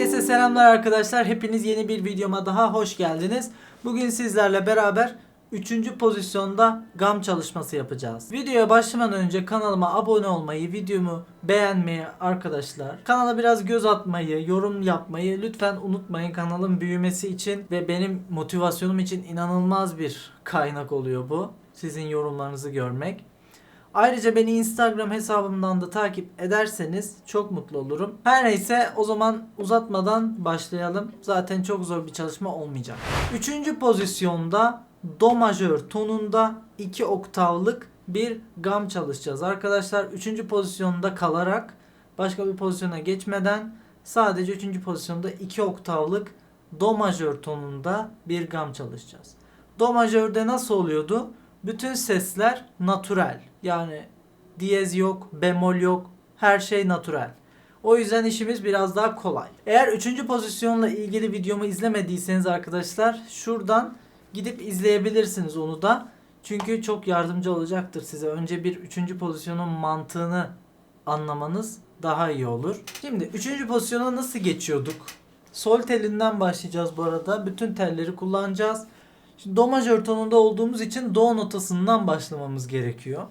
Herkese selamlar arkadaşlar. Hepiniz yeni bir videoma daha hoş geldiniz. Bugün sizlerle beraber 3. pozisyonda gam çalışması yapacağız. Videoya başlamadan önce kanalıma abone olmayı, videomu beğenmeyi arkadaşlar. Kanala biraz göz atmayı, yorum yapmayı lütfen unutmayın. Kanalın büyümesi için ve benim motivasyonum için inanılmaz bir kaynak oluyor bu. Sizin yorumlarınızı görmek. Ayrıca beni Instagram hesabımdan da takip ederseniz çok mutlu olurum. Her neyse o zaman uzatmadan başlayalım. Zaten çok zor bir çalışma olmayacak. Üçüncü pozisyonda Do majör tonunda 2 oktavlık bir gam çalışacağız. Arkadaşlar üçüncü pozisyonda kalarak başka bir pozisyona geçmeden sadece üçüncü pozisyonda 2 oktavlık Do majör tonunda bir gam çalışacağız. Do majörde nasıl oluyordu? Bütün sesler natürel. Yani diyez yok, bemol yok. Her şey natürel. O yüzden işimiz biraz daha kolay. Eğer üçüncü pozisyonla ilgili videomu izlemediyseniz arkadaşlar şuradan gidip izleyebilirsiniz onu da. Çünkü çok yardımcı olacaktır size. Önce bir üçüncü pozisyonun mantığını anlamanız daha iyi olur. Şimdi üçüncü pozisyona nasıl geçiyorduk? Sol telinden başlayacağız bu arada. Bütün telleri kullanacağız. Şimdi do majör tonunda olduğumuz için do notasından başlamamız gerekiyor.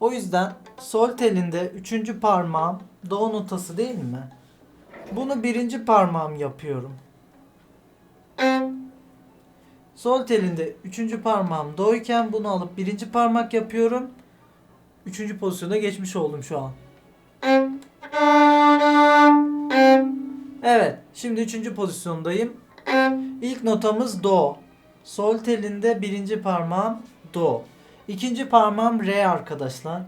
O yüzden sol telinde üçüncü parmağım do notası değil mi? Bunu birinci parmağım yapıyorum. Sol telinde üçüncü parmağım do iken bunu alıp birinci parmak yapıyorum. Üçüncü pozisyona geçmiş oldum şu an. Evet, şimdi üçüncü pozisyondayım. İlk notamız do. Sol telinde birinci parmağım do. İkinci parmağım re arkadaşlar.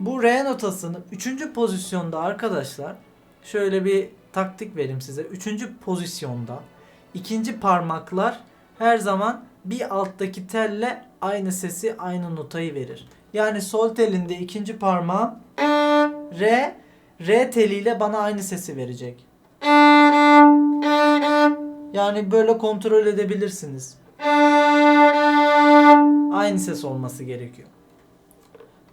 Bu re notasını üçüncü pozisyonda arkadaşlar şöyle bir taktik vereyim size. Üçüncü pozisyonda ikinci parmaklar her zaman bir alttaki telle aynı sesi aynı notayı verir. Yani sol telinde ikinci parmağım re re teliyle bana aynı sesi verecek. Yani böyle kontrol edebilirsiniz. Aynı ses olması gerekiyor.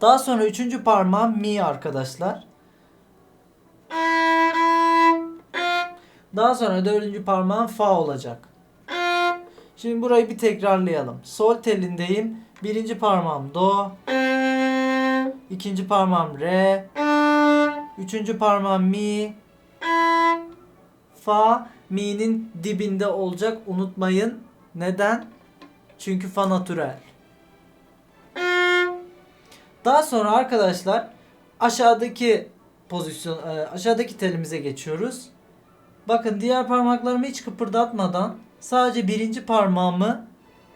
Daha sonra üçüncü parmağım mi arkadaşlar. Daha sonra dördüncü parmağım fa olacak. Şimdi burayı bir tekrarlayalım. Sol telindeyim. Birinci parmağım do. İkinci parmağım re. Üçüncü parmağım mi. Fa mi'nin dibinde olacak unutmayın. Neden? Çünkü fa natürel. Daha sonra arkadaşlar aşağıdaki pozisyon e, aşağıdaki telimize geçiyoruz. Bakın diğer parmaklarımı hiç kıpırdatmadan sadece birinci parmağımı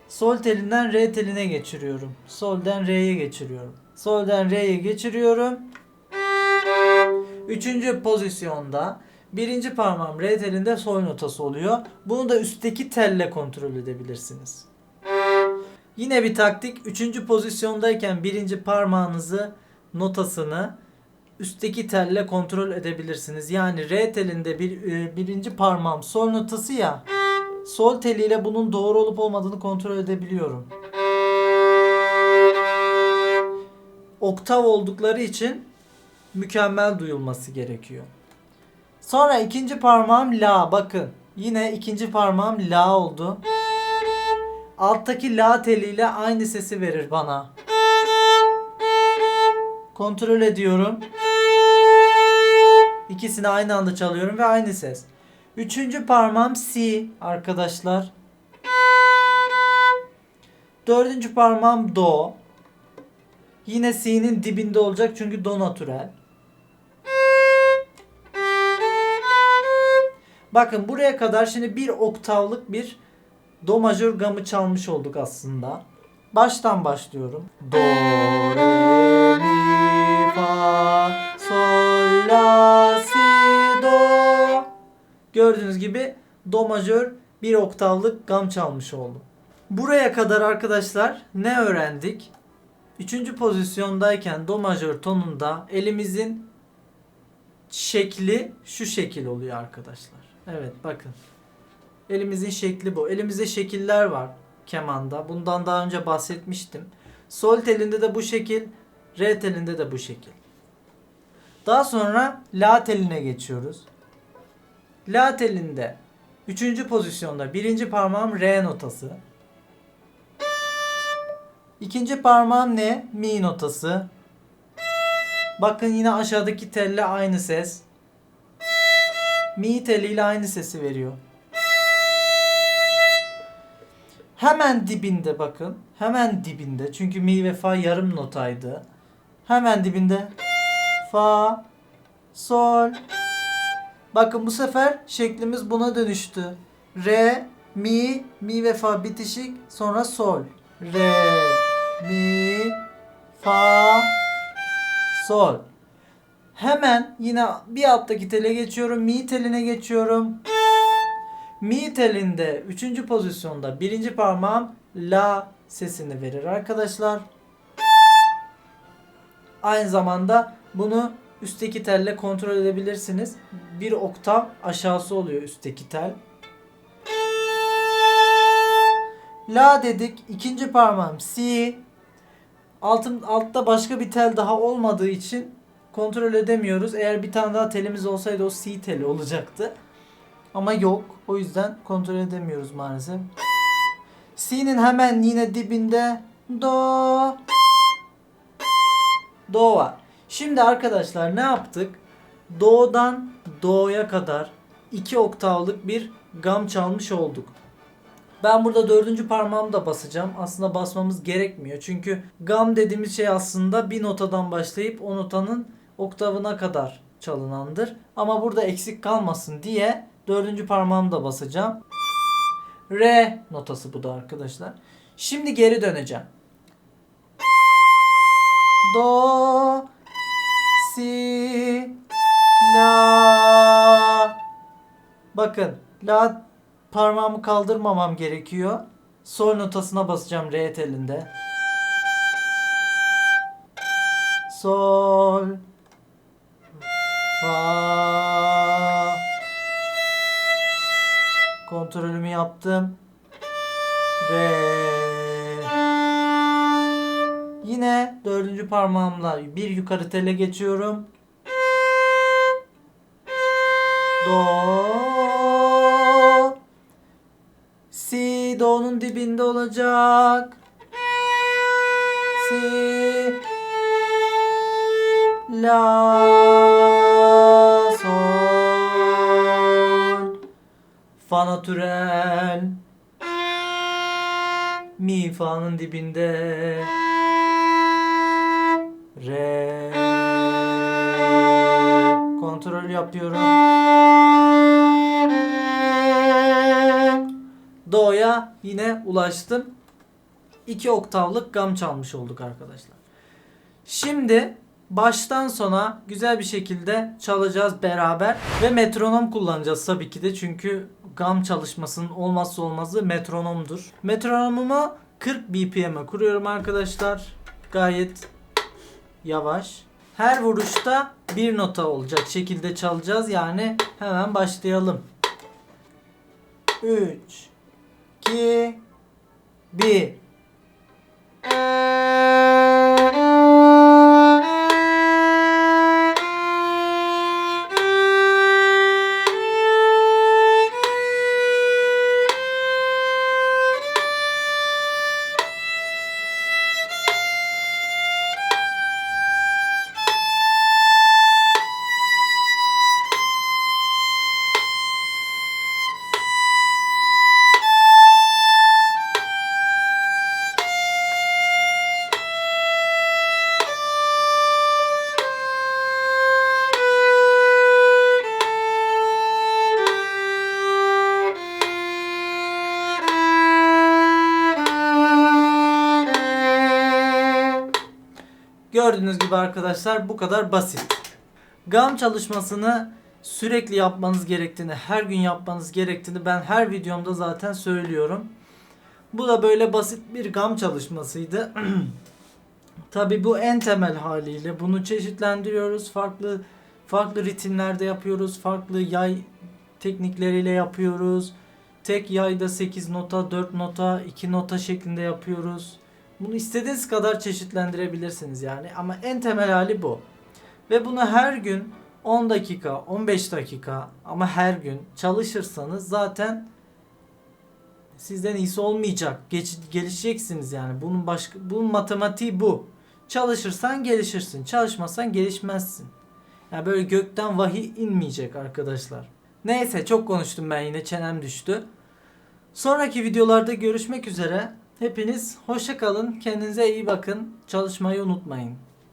sol telinden re teline geçiriyorum. Solden re'ye geçiriyorum. Solden re'ye geçiriyorum. Üçüncü pozisyonda birinci parmağım re telinde sol notası oluyor. Bunu da üstteki telle kontrol edebilirsiniz. Yine bir taktik. Üçüncü pozisyondayken birinci parmağınızı notasını üstteki telle kontrol edebilirsiniz. Yani re telinde bir e, birinci parmağım sol notası ya. Sol teliyle bunun doğru olup olmadığını kontrol edebiliyorum. Oktav oldukları için mükemmel duyulması gerekiyor. Sonra ikinci parmağım la bakın. Yine ikinci parmağım la oldu. Alttaki la teliyle aynı sesi verir bana. Kontrol ediyorum. İkisini aynı anda çalıyorum ve aynı ses. Üçüncü parmağım si arkadaşlar. Dördüncü parmağım do. Yine si'nin dibinde olacak çünkü do natürel. Bakın buraya kadar şimdi bir oktavlık bir do majör gamı çalmış olduk aslında. Baştan başlıyorum. Do, re, mi, fa, sol, la, si, do. Gördüğünüz gibi do majör bir oktavlık gam çalmış oldum. Buraya kadar arkadaşlar ne öğrendik? Üçüncü pozisyondayken do majör tonunda elimizin şekli şu şekil oluyor arkadaşlar. Evet bakın. Elimizin şekli bu. Elimizde şekiller var kemanda. Bundan daha önce bahsetmiştim. Sol telinde de bu şekil, re telinde de bu şekil. Daha sonra la teline geçiyoruz. La telinde üçüncü pozisyonda birinci parmağım re notası. İkinci parmağım ne? Mi notası. Bakın yine aşağıdaki telle aynı ses. Mi teliyle aynı sesi veriyor. Hemen dibinde bakın. Hemen dibinde. Çünkü mi ve fa yarım notaydı. Hemen dibinde fa sol. Bakın bu sefer şeklimiz buna dönüştü. Re, mi, mi ve fa bitişik sonra sol. Re, mi, fa, sol. Hemen yine bir alttaki tele geçiyorum. Mi teline geçiyorum. Mi telinde 3. pozisyonda birinci parmağım la sesini verir arkadaşlar. Aynı zamanda bunu üstteki telle kontrol edebilirsiniz. Bir oktav aşağısı oluyor üstteki tel. La dedik. ikinci parmağım si. Altın, altta başka bir tel daha olmadığı için kontrol edemiyoruz. Eğer bir tane daha telimiz olsaydı o si teli olacaktı. Ama yok. O yüzden kontrol edemiyoruz maalesef. Si'nin hemen yine dibinde do do var. Şimdi arkadaşlar ne yaptık? Do'dan do'ya kadar iki oktavlık bir gam çalmış olduk. Ben burada dördüncü parmağımı da basacağım. Aslında basmamız gerekmiyor. Çünkü gam dediğimiz şey aslında bir notadan başlayıp o notanın oktavına kadar çalınandır. Ama burada eksik kalmasın diye dördüncü parmağımı da basacağım. Re notası bu da arkadaşlar. Şimdi geri döneceğim. Do si la Bakın la parmağımı kaldırmamam gerekiyor. Sol notasına basacağım re telinde. Sol fa Kontrolümü yaptım. Re Yine dördüncü parmağımla bir yukarı tele geçiyorum. Do Si do'nun dibinde olacak. Si La Fa natürel Mi fa'nın dibinde Re Kontrol yapıyorum. Do'ya yine ulaştım. 2 oktavlık gam çalmış olduk arkadaşlar. Şimdi baştan sona güzel bir şekilde çalacağız beraber ve metronom kullanacağız tabii ki de çünkü gam çalışmasının olmazsa olmazı metronomdur. Metronomumu 40 BPM'e kuruyorum arkadaşlar. Gayet yavaş. Her vuruşta bir nota olacak şekilde çalacağız. Yani hemen başlayalım. 3 2 1 Gördüğünüz gibi arkadaşlar bu kadar basit. Gam çalışmasını sürekli yapmanız gerektiğini, her gün yapmanız gerektiğini ben her videomda zaten söylüyorum. Bu da böyle basit bir gam çalışmasıydı. Tabi bu en temel haliyle bunu çeşitlendiriyoruz. Farklı farklı ritimlerde yapıyoruz. Farklı yay teknikleriyle yapıyoruz. Tek yayda 8 nota, 4 nota, 2 nota şeklinde yapıyoruz. Bunu istediğiniz kadar çeşitlendirebilirsiniz yani ama en temel hali bu. Ve bunu her gün 10 dakika, 15 dakika ama her gün çalışırsanız zaten sizden iyisi olmayacak. Geç, gelişeceksiniz yani. Bunun başka bunun matematiği bu. Çalışırsan gelişirsin. Çalışmazsan gelişmezsin. Yani böyle gökten vahiy inmeyecek arkadaşlar. Neyse çok konuştum ben yine çenem düştü. Sonraki videolarda görüşmek üzere. Hepiniz hoşça kalın. Kendinize iyi bakın. Çalışmayı unutmayın.